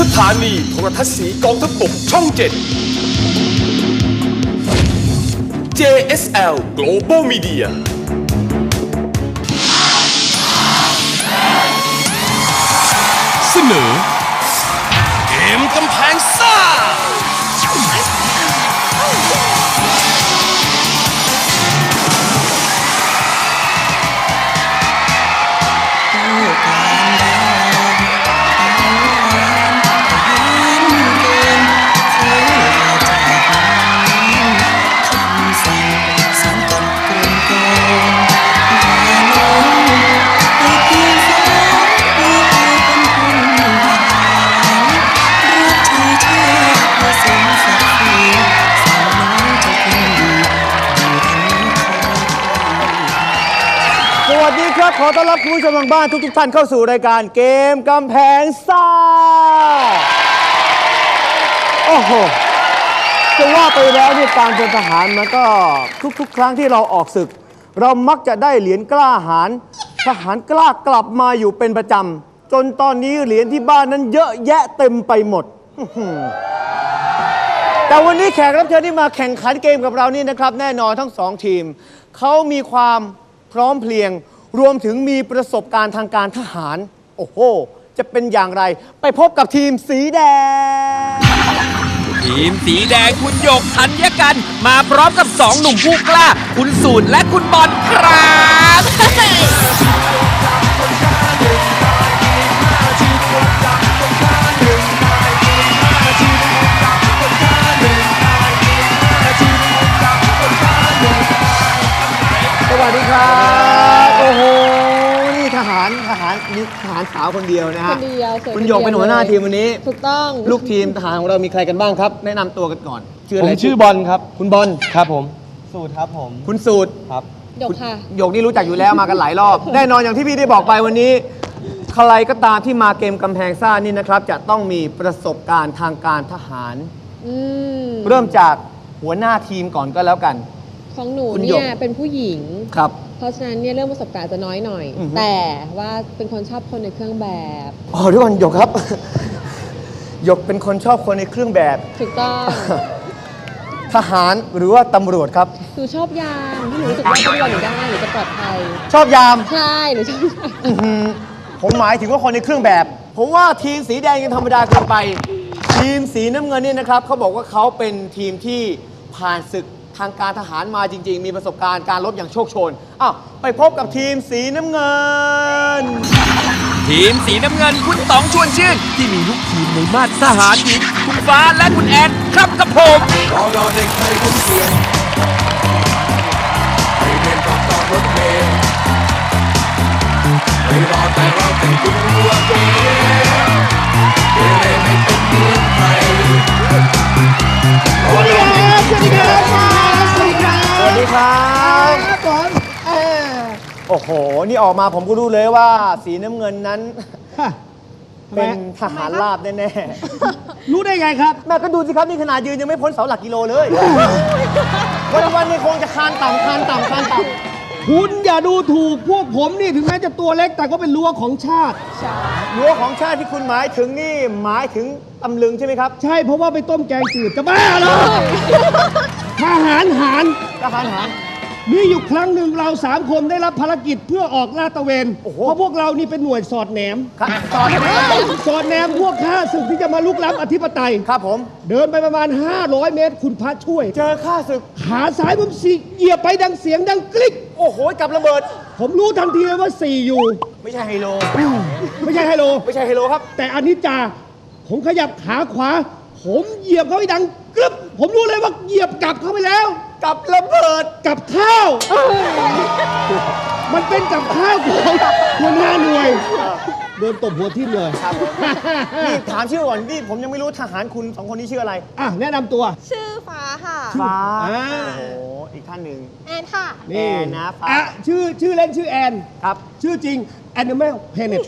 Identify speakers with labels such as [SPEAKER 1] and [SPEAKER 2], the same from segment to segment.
[SPEAKER 1] สถานีโทรทัศน์สีกองทัพบกช่อง7 JSL Global Media เสนอ
[SPEAKER 2] ต้อนรับคุณผู้ชมทางบ้านทุกๆท่านเข้าสู่รายการเกมกำแพงซ่า โอ้โหจะว่าไปแล้วเนี่ยการเป็นทหารมันก็ทุกๆ ครั้งที่เราออกศึก เรามักจะได้เหรียญกล้าหาญทหารกล้ากลับมาอยู่เป็นประจำจนตอนนี้เหรียญที่บ้านนั้นเยอะแยะเต็มไปหมด แต่วันนี้แขกรับเชิญที่มาแข่งขันเกมกับเรานี่นะครับ แน่นอนทั้งสองทีม เขามีความพร้อมเพรียง รวมถึงมีประสบการณ์ทางการทหาร โอ้โห จะเป็นอย่างไร ไปพบกับทีมสีแดง
[SPEAKER 3] ทีมสีแดงคุณหยกธัญกัน มาพร้อมกับสองหนุ่มผู้กล้า คุณสูนและคุณบอลครับ
[SPEAKER 2] สาวคนเดียวนะฮะ
[SPEAKER 4] คนเดียวสวย
[SPEAKER 2] คุณหยก
[SPEAKER 4] คนเดียว
[SPEAKER 2] เป็นหัวหน้า
[SPEAKER 4] เลย
[SPEAKER 2] ทีมวันนี้
[SPEAKER 4] ถูกต้อง
[SPEAKER 2] ลูกทีมทหารของเรามีใครกันบ้างครับ แนะนำตัวกันก่อนชื่อ
[SPEAKER 5] ผ
[SPEAKER 2] อะไร
[SPEAKER 5] มชื่อบอลครับ
[SPEAKER 2] คุณบอล
[SPEAKER 5] ครับผม สูตรครับผม
[SPEAKER 2] คุณสูตร
[SPEAKER 5] ครับ
[SPEAKER 4] หยกค่ะ
[SPEAKER 2] หยกนี่รู้จักอยู่แล้วมากันหลายรอบ แน่นอนอย่างที่พี่ได้บอกไปวันนี้ ใครก็ตามที่มาเกมกำแพงซ่านี่นะครับ จะต้องมีประสบการณ์ทางการทหาร
[SPEAKER 4] อืม
[SPEAKER 2] เริ่มจากหัวหน้าทีมก่อนก็แล้วกัน
[SPEAKER 4] ของหนู
[SPEAKER 2] คุณหย
[SPEAKER 4] เนี่
[SPEAKER 2] ก
[SPEAKER 4] ยเป็นผู้หญิง
[SPEAKER 2] ครับ
[SPEAKER 4] เพราะฉะนั้นเนี่ยเรื่องประสบการณ์จะน้อยหน่อย
[SPEAKER 2] อือฮึ
[SPEAKER 4] แต่ว่าเป็นคนชอบคนในเครื่องแบบ
[SPEAKER 2] อ๋อทุกคนหยกครับ หยกเป็นคนชอบคนในเครื่องแบบ
[SPEAKER 4] ถูกต้อง
[SPEAKER 2] ทหารหรือว่าตำรวจครับ
[SPEAKER 4] หนูชอบยามที่หนูรู้สึกว่าตำรวจหนูได้หนูจะปลอดภัย
[SPEAKER 2] ชอบยาม
[SPEAKER 4] ใช่หนูชอบยาม
[SPEAKER 2] อื้อหือผมหมายถึงว่าคนในเครื่องแบบ ผมว่าทีมสีแดงยังธรรมดาเกินไป ทีมสีน้ำเงินเนี่ยนะครับเขาบอกว่าเขาเป็นทีมที่ผ่านศึก ทางการทหารมาจริง ๆ มีประสบการณ์การรบอย่างโชคโชนอ้าวไปพบกับทีมสีน้ำเงิน
[SPEAKER 3] ทีมสีน้ำเงินคุณต๋องชวนชื่น ที่มีลูกทีมในมาตรทหารหญิงคุณฟ้าและคุณแอนครับกับผม
[SPEAKER 2] ส อ้โห นี่ออกมาผมก็รู้เลยว่า สีน้ำเงินนั้น เป็นทหารราบแน่
[SPEAKER 5] รู้ได้ไงครับ
[SPEAKER 2] ๆแม่ก็ดูสิครับนี่ขนาดยืนยังไม่พ้นเสาหลักกิโลเลย วันวันๆนี่คงจะคานต่ำคานต่ำคานต่ำ
[SPEAKER 5] คุณอย่าดูถูกพวกผมนี่ถึงแม้จะตัวเล็กแต่ก็เป็นรั้วของชาติ
[SPEAKER 2] รั้วของชาติที่คุณหมายถึงนี่หมายถึงตำลึงใช่ไหมครับ
[SPEAKER 5] ใช่เพราะว่าไปต้มแกงจืดจะบ้าเหรอทหารหาร
[SPEAKER 2] ทหารหาร
[SPEAKER 5] มีอยู่ครั้งหนึ่งเราสามคนได้รับภารกิจเพื่อออกลาดตระเวน
[SPEAKER 2] โอ้โห
[SPEAKER 5] เพราะพวกเรานี่เป็นหน่วยสอดแหนม
[SPEAKER 2] ครับตอนนี้
[SPEAKER 5] สอดแหนมพวกข้าศึกที่จะมาลุกล้ำอธิปไตย
[SPEAKER 2] ครับผม
[SPEAKER 5] เดินไปประมาณ 500 เมตร คุณพระช่วย
[SPEAKER 2] เจอข้าศึก
[SPEAKER 5] ขาซ้ายผมสีเหยียบไปดังเสียงดังกริ๊ก
[SPEAKER 2] โอ้โห กับระเบิด
[SPEAKER 5] ผมรู้ทันทีเลยว่า4อยู่
[SPEAKER 2] ไม่ใช่ไฮโล
[SPEAKER 5] ไม่ใช่ไฮโล
[SPEAKER 2] ไม่ใช่ไฮโลครับ
[SPEAKER 5] แต่อันนี้จ่าผมขยับขาขวา ผมเหยียบเข้าไปดังกรึบผมรู้เลยว่าเหยียบกลับเข้าไปแล้ว
[SPEAKER 2] กับระเบิด
[SPEAKER 5] กับข้าว มันเป็นกับข้าวของหัวหน้าหน่วย โดนตบหัวทิ่มเลย
[SPEAKER 2] ครับผมนี่ถามชื่อก่อนนี่ผมยังไม่รู้ทหารคุณสองคนนี้ชื่ออะไร
[SPEAKER 5] อะแนะนำตัว
[SPEAKER 6] ชื่อฟ้าค่ะ
[SPEAKER 2] ฟ้า
[SPEAKER 5] อ่า
[SPEAKER 2] โอ้โหอีกท่านหนึ่ง
[SPEAKER 6] แอนค่ะ
[SPEAKER 5] นี่
[SPEAKER 2] แอนนะฟ้า
[SPEAKER 5] อะชื่อชื่อเล่นชื่อแอน
[SPEAKER 2] ครับ
[SPEAKER 5] ชื่อจริง Animal Planet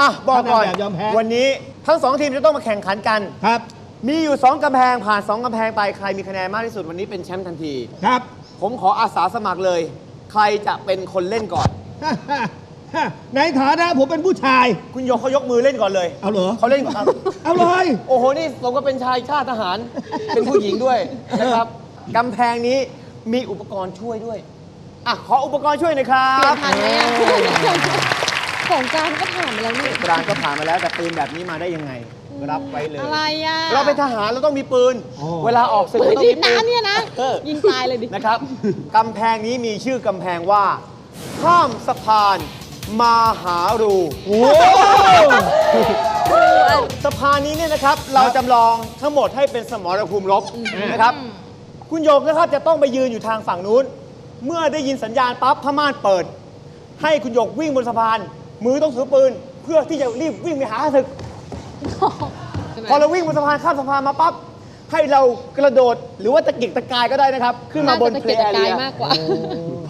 [SPEAKER 2] อะบอกก่อน
[SPEAKER 5] ท่านนายแบบยอมแพ้
[SPEAKER 2] วันนี้ทั้งสองทีมจะต้องมาแข่งขันกัน
[SPEAKER 5] ครับ
[SPEAKER 2] มีอยู่ 2กำแพงผ่าน 2กำแพงไปใครมีคะแนนมากที่สุดวันนี้เป็นแชมป์ทันที
[SPEAKER 5] ครับ
[SPEAKER 2] ผมขออาสาสมัครเลย ใครจะเป็นคนเล่นก่อน
[SPEAKER 5] ฮะในฐานะผมเป็นผู้ชาย
[SPEAKER 2] คุณหยกเขายกมือเล่นก่อนเลย
[SPEAKER 5] เอาเหรอ
[SPEAKER 2] เขาเล่นก่อนครับ
[SPEAKER 5] เอาเลย
[SPEAKER 2] โอ้โห นี่สมกับเป็นชายชาติทหาร เป็นผู้หญิงด้วยนะครับกำแพงนี้มีอุปกรณ์ช่วยด้วย อะ ขออุปกรณ์ช่วยหน่อยครั
[SPEAKER 4] เตรีย
[SPEAKER 2] บ
[SPEAKER 4] มทันไหมอะของกรารก็ผ่านไปแล้วนี่
[SPEAKER 2] กลางก็ผ่านมาแล้วแต่ปืนแบบนี้มาได้ยังไง รับไว้เลย
[SPEAKER 4] อะไรอะ
[SPEAKER 2] เราเป็นทหารเราต้องมีปืน
[SPEAKER 5] อ๋อ
[SPEAKER 2] เวลาออกศึก
[SPEAKER 4] ปืน
[SPEAKER 2] เราต้อง
[SPEAKER 4] ฉี
[SPEAKER 2] มี
[SPEAKER 4] ด
[SPEAKER 2] ปืน
[SPEAKER 4] น้ำเนี่ยนะ
[SPEAKER 2] เออ
[SPEAKER 4] ยิงตายเลยดิ
[SPEAKER 2] นะครับ กำแพงนี้มีชื่อกำแพงว่า ข้ามสะพาน มาหารู
[SPEAKER 5] โอ้
[SPEAKER 2] สะพานนี้เนี่ยนะครับ เราจำลองทั้งหมดให้เป็นสมรภูมิรบนะครับ คุณโยมนะครับจะต้องไปยืนอยู่ทางฝั่งนู้น เมื่อได้ยินสัญญาณปั๊บผ้าม่านเปิด ให้คุณโยกวิ่งบนสะพาน มือต้องถือปืน เพื่อที่จะรีบวิ่งไปหาศึก พอเราวิ่งบนสะพานข้ามสะพานมาปั๊บให้เรากระโดดหรือว่าตะกิกตะกายก็ได้นะครับ ขึ้นมาบน
[SPEAKER 4] น่จะ
[SPEAKER 2] เพล
[SPEAKER 4] ตะ
[SPEAKER 2] ย์
[SPEAKER 4] เกียก
[SPEAKER 2] แอ
[SPEAKER 4] ตะกา
[SPEAKER 2] เรี
[SPEAKER 4] ย
[SPEAKER 2] ย
[SPEAKER 4] มากกว่า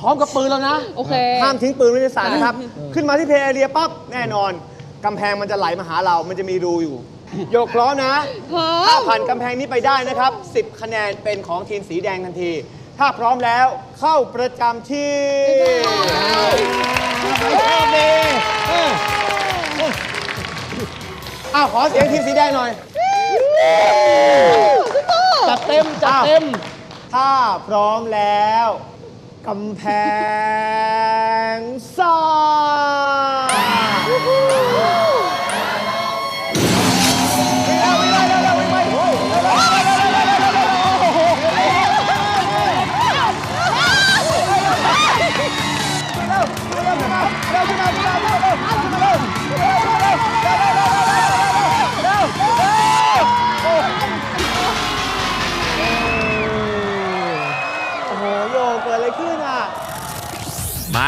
[SPEAKER 2] พร้อมกับปืนแล้วนะ
[SPEAKER 4] โอเค
[SPEAKER 2] ห้ามทิ้งปืนไว้ในสารนะครับ ขึ้นมาที่เพลย์แอเรียปั๊บแน่นอนกำแพงมันจะไหลมาหาเรา มันจะมีรูอยู่โยกพร้อมนะ
[SPEAKER 4] พร้อ
[SPEAKER 2] ถ้ามผ่านกำแพงนี้ไปได้นะครับ 10 คะแนนเป็นของทีมสีแดงทันที ถ้าพร้อมแล้วเข้าประจำที่อ้าวขอเสียงทีมสีแดงหน่อยจัดเต็ม จัดเต็ม ถ้าพร้อมแล้ว กำแพงซ่า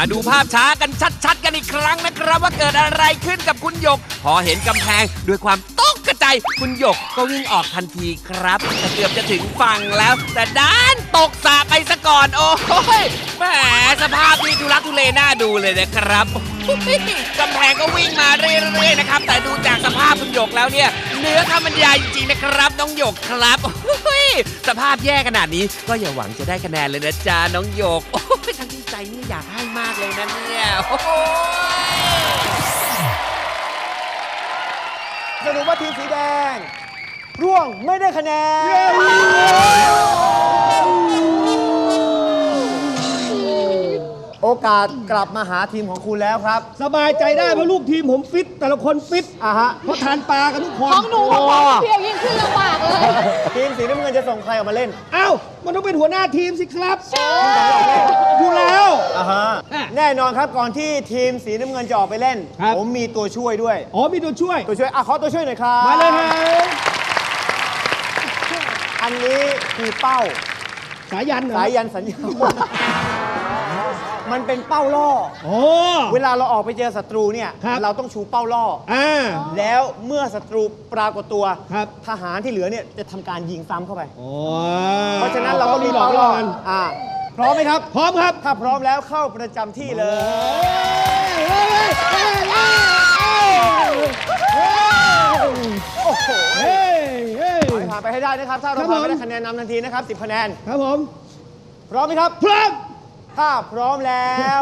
[SPEAKER 3] มาดูภาพช้ากันชัดๆ กันอีกครั้งนะครับ ว่าเกิดอะไรขึ้นกับคุณหยก พอเห็นกำแพงด้วยความตกกระใจายคุณหยกก็วิ่งออกทันทีครับแต่เกือบจะถึงฝั่งแล้ว แต่ด้านตกสระไปซะก่อน โอ้ยแหมสภาพนี่ทุลักทุเลน่าดูเลยนะครับกำแพงก็วิ่งมาเรื่อยๆนะครับ แต่ดูจากสภาพคุณหยกแล้วเนี่ย เนื้อคำบรรยายจริงๆนะครับน้องหยกครับ โอ้ยสภาพแย่ขนาดนี้ก็อย่าหวังจะได้คะแนนเลยนะจ๊ะน้องหยก โอ้ยทั้งที่ใจนี่อยากให้มากเลยนะเนี่ยโอ้ย
[SPEAKER 2] สรุปว่าทีมสีแดง ร่วงไม่ได้คะแนน อกาสกลับมาหาทีมของคุณแล้วครับ
[SPEAKER 5] สบายใจได้เพราะลูกทีมผมฟิต แต่ละคนฟิต
[SPEAKER 2] อะฮะ
[SPEAKER 5] เพราะทานปลากันทุกคน
[SPEAKER 4] ของหนูของของเพียวยิ่งขึ้นลำบากเลย
[SPEAKER 2] ทีมสีน้ำเงินจะส่งใครออกมาเล่น
[SPEAKER 5] เอ้ามันต้องเป็นหัวหน้าทีมสิครับอยู่แล้ว
[SPEAKER 2] อะฮะแน่นอนครับก่อนที่ทีมสีน้ำเงินจะออกไปเล่น
[SPEAKER 5] ครับ
[SPEAKER 2] ผมมีตัวช่วยด้วย
[SPEAKER 5] อ๋อมีตัวช่วย
[SPEAKER 2] ตัวช่วยอะขอตัวช่วยหน่อยครับ
[SPEAKER 5] มาเลยครับ
[SPEAKER 2] อันนี้คือเป้า
[SPEAKER 5] สายันเหรอ
[SPEAKER 2] สายยันสัญญาณ มันเป็นเป้าล่อ
[SPEAKER 5] โอ้
[SPEAKER 2] เวลาเราออกไปเจอศัตรูเนี่ย
[SPEAKER 5] ครับ
[SPEAKER 2] เราต้องชูเป้าล่อ
[SPEAKER 5] อ่า
[SPEAKER 2] แล้วเมื่อศัตรูปรากฏตัว
[SPEAKER 5] ครับ
[SPEAKER 2] ทหารที่เหลือเนี่ยจะทำการยิงซ้ำเข้าไป
[SPEAKER 5] โอ้
[SPEAKER 2] เพราะฉะนั้นเราต้องมี
[SPEAKER 5] หลอ
[SPEAKER 2] เป้าก
[SPEAKER 5] ล่
[SPEAKER 2] ล่
[SPEAKER 5] อ
[SPEAKER 2] อ
[SPEAKER 5] กัน
[SPEAKER 2] อ่าพร้อมไหมครับ
[SPEAKER 5] พร้อมครับ
[SPEAKER 2] ถ้าพร้อมแล้วเข้าประจำที่เลย โอ้โห
[SPEAKER 5] เฮ้ยเฮ้ย
[SPEAKER 2] ขอให้ผ่านไปให้ได้นะครับ ถ้าเรา
[SPEAKER 5] ครับ
[SPEAKER 2] ผ่านไป
[SPEAKER 5] ผม
[SPEAKER 2] ได้คะแนนนำทันทีนะครับ 10 คะแนน
[SPEAKER 5] ครับผม
[SPEAKER 2] พร้อมไหมครับ
[SPEAKER 5] พร้อม
[SPEAKER 2] ถ้าพร้อมแล้ว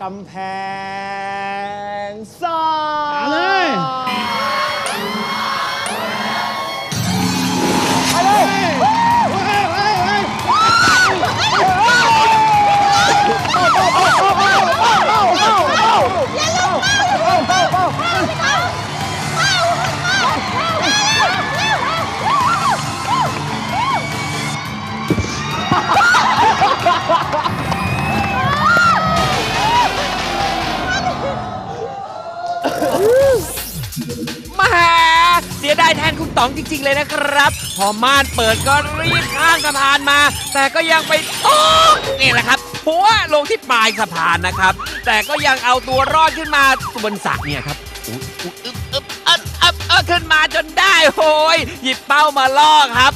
[SPEAKER 2] กำแพงซ่า
[SPEAKER 5] มาเลย
[SPEAKER 3] คุณต๋องจริง ๆ เลยนะครับ พอม่านเปิดก็รีบข้ามสะพานมา แต่ก็ยังไปตกนี่แหละครับหัวลงที่ปลายสะพานนะครับ แต่ก็ยังเอาตัวรอดขึ้นมาบนสระเนี่ยครับอุ๊ยอุ๊ยอึ๊บอึ๊บอับอับเออขึ้นมาจนได้โอ้ยหยิบเป้ามาล่อครับ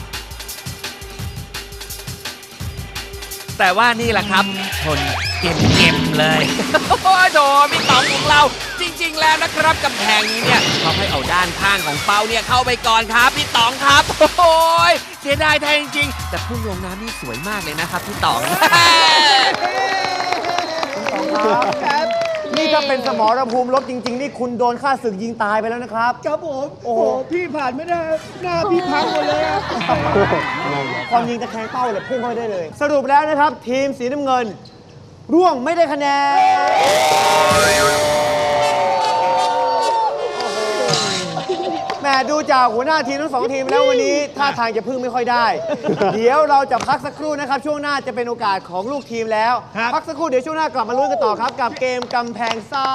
[SPEAKER 3] แต่ว่านี่แหละครับชนเก็บๆเลย โอ้โหพี่ต๋องของเรา จริง ๆ แล้วนะครับกำแพงนี้เนี่ยเขาให้เอาด้านข้างของเป้าเนี่ยเข้าไปก่อนครับพี่ต๋องครับโอ้ยเสียดายแทนจริงๆแต่พุ่งลงน้ำนี่สวยมากเลยนะครับพี่ต๋อง
[SPEAKER 2] เป็นสมรภูมิรบจริง ๆ นี่คุณโดนฆ่าศึกยิงตายไปแล้วนะครับ
[SPEAKER 5] ครับผม
[SPEAKER 2] โอ้
[SPEAKER 5] โอ้
[SPEAKER 2] โห
[SPEAKER 5] โหพี่ผ่านไม่ได้ หน้าพี่พังหมดเลยอะ
[SPEAKER 2] ความยิงตะแคงเป้าเลยพุ่งเข้าไปได้เลย สรุปแล้วนะครับ ทีมสีน้ำเงิน ร่วงไม่ได้คะแนน ดูจากหัวหน้าทีมทั้งสองทีมแล้ววันนี้ท่าทางจะพึ่งไม่ค่อยได้ เดี๋ยวเราจะพักสักครู่นะครับ ช่วงหน้าจะเป็นโอกาสของลูกทีมแล้ว พักสักครู่เดี๋ยวช่วงหน้ากลับมาลุ้นกันต่อครับ กับเกมกำแพงซ่า